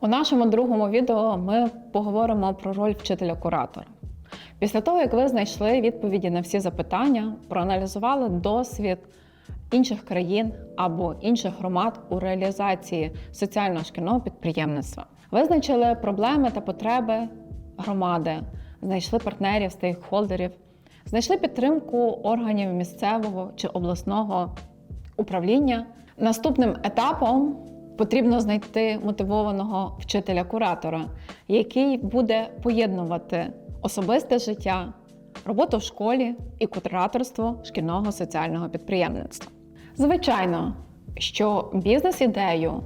У нашому другому відео ми поговоримо про роль вчителя-куратора. Після того, як ви знайшли відповіді на всі запитання, проаналізували досвід інших країн або інших громад у реалізації соціального шкільного підприємництва, визначили проблеми та потреби громади, знайшли партнерів, стейкхолдерів, знайшли підтримку органів місцевого чи обласного управління. Наступним етапом потрібно знайти мотивованого вчителя-куратора, який буде поєднувати особисте життя, роботу в школі і кураторство шкільного соціального підприємництва. Звичайно, що бізнес-ідею,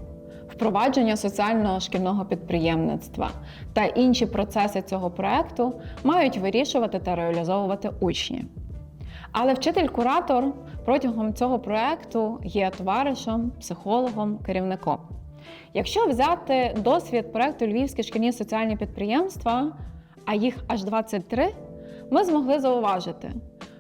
впровадження соціального шкільного підприємництва та інші процеси цього проекту мають вирішувати та реалізовувати учні. Але вчитель-куратор протягом цього проекту є товаришем, психологом, керівником. Якщо взяти досвід проекту Львівські шкільні соціальні підприємства, а їх аж 23, ми змогли зауважити,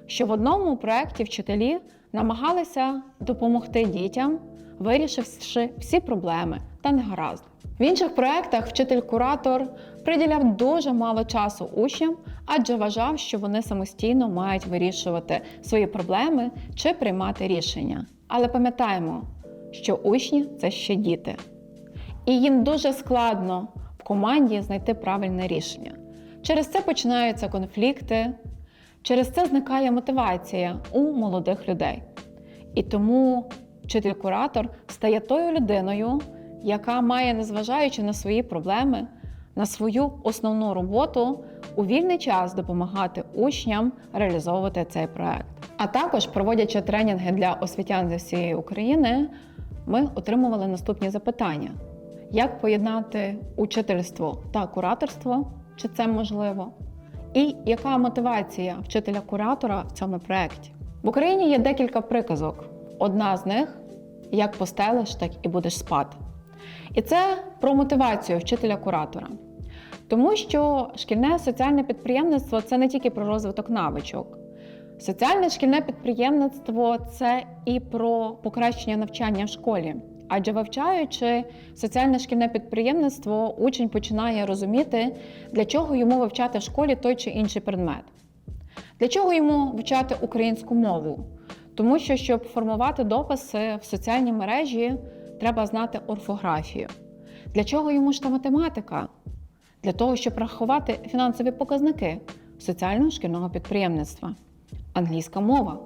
що в одному проєкті вчителі намагалися допомогти дітям, вирішивши всі проблеми та негаразди. В інших проєктах вчитель-куратор приділяв дуже мало часу учням, адже вважав, що вони самостійно мають вирішувати свої проблеми чи приймати рішення. Але пам'ятаємо, що учні це ще діти, і їм дуже складно в команді знайти правильне рішення. Через це починаються конфлікти, через це зникає мотивація у молодих людей. І тому вчитель-куратор стає тою людиною, яка має, незважаючи на свої проблеми, на свою основну роботу у вільний час допомагати учням реалізовувати цей проект. А також, проводячи тренінги для освітян зі всієї України, ми отримували наступні запитання: як поєднати учительство та кураторство, чи це можливо? І яка мотивація вчителя-куратора в цьому проєкті? В Україні є декілька приказок. Одна з них як постелиш, так і будеш спати. І це про мотивацію вчителя-куратора. Тому що шкільне соціальне підприємництво це не тільки про розвиток навичок. Соціальне шкільне підприємництво це і про покращення навчання в школі. Адже вивчаючи соціальне шкільне підприємництво, учень починає розуміти, для чого йому вивчати в школі той чи інший предмет, для чого йому вивчати українську мову. Тому що, щоб формувати дописи в соціальній мережі, треба знати орфографію. Для чого йому ж та математика? Для того, щоб рахувати фінансові показники соціального шкільного підприємництва, англійська мова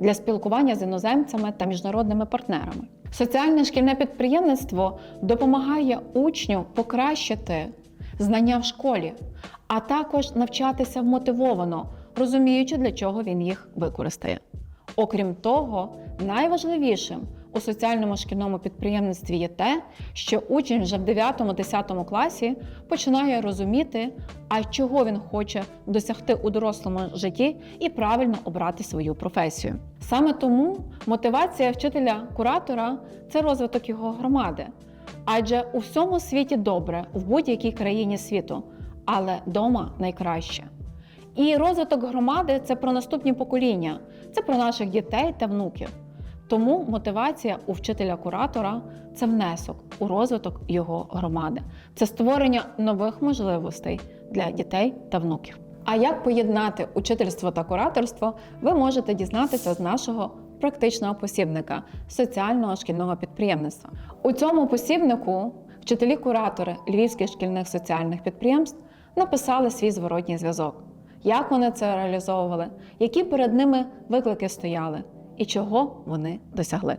для спілкування з іноземцями та міжнародними партнерами. Соціальне шкільне підприємництво допомагає учню покращити знання в школі, а також навчатися вмотивовано, розуміючи, для чого він їх використає. Окрім того, найважливішим у соціальному шкільному підприємництві є те, що учень вже в 9-10 класі починає розуміти, а чого він хоче досягти у дорослому житті і правильно обрати свою професію. Саме тому мотивація вчителя-куратора це розвиток його громади. Адже у всьому світі добре, в будь-якій країні світу, але дома найкраще. І розвиток громади це про наступні покоління, це про наших дітей та внуків. Тому мотивація у вчителя-куратора це внесок у розвиток його громади, це створення нових можливостей для дітей та внуків. А як поєднати учительство та кураторство, ви можете дізнатися з нашого практичного посібника соціального шкільного підприємництва. У цьому посібнику вчителі-куратори львівських шкільних соціальних підприємств написали свій зворотній зв'язок, як вони це реалізовували, які перед ними виклики стояли і чого вони досягли.